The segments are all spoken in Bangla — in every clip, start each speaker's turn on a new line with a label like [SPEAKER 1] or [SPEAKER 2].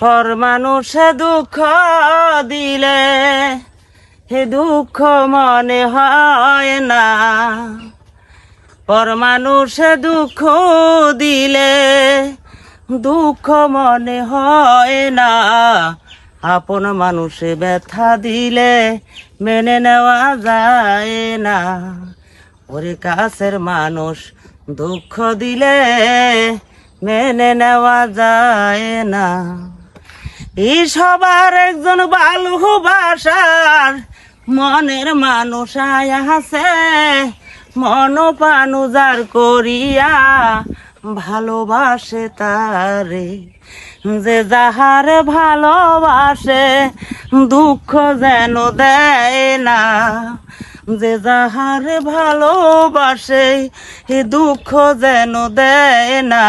[SPEAKER 1] পর মানুষে দুঃখ দিলে হে দুঃখ মনে হয় না। পর মানুষে দুঃখ দিলে দুঃখ মনে হয় না। আপন মানুষে ব্যথা দিলে মেনে নেওয়া যায় না। ওরে কাছের মানুষ দুঃখ দিলে মেনে নেওয়া যায় না। এই সবার একজন ভালোবাসার মনের মানুষ আছে, মন পানুজার করিয়া ভালোবাসে তারে। যে যাহার ভালোবাসে, দুঃখ যেন দেয় না। যে যাহার ভালোবাসে দুঃখ যেন দেয় না।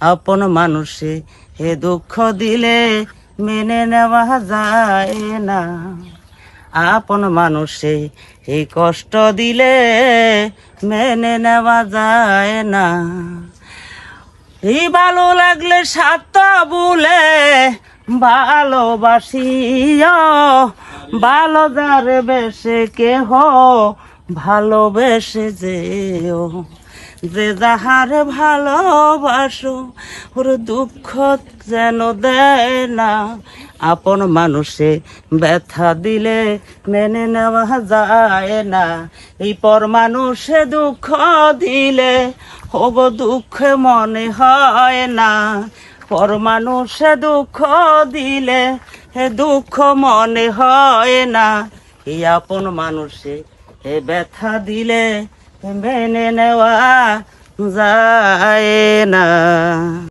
[SPEAKER 1] আপন মানুষে হে দুঃখ দিলে মেনে নেওয়া যায় না। আপন মানুষে এই কষ্ট দিলে মেনে নেওয়া যায় না। এই ভালো লাগলে সাত বলে ভালোবাসিও, ভালো যারে বেশে কেহ ভালোবেসে যেও। যে যাহার ভালোবাসো, ওর দুঃখ যেন দেয় না। আপন মানুষে ব্যথা দিলে মেনে নেওয়া যায় না। এই পর মানুষে দুঃখ দিলে হব দুঃখে মনে হয় না। পর মানুষে দুঃখ দিলে, হে দুঃখ মনে হয় না। এই আপন মানুষে, হে ব্যথা দিলে মেনে নেওয়া যায় না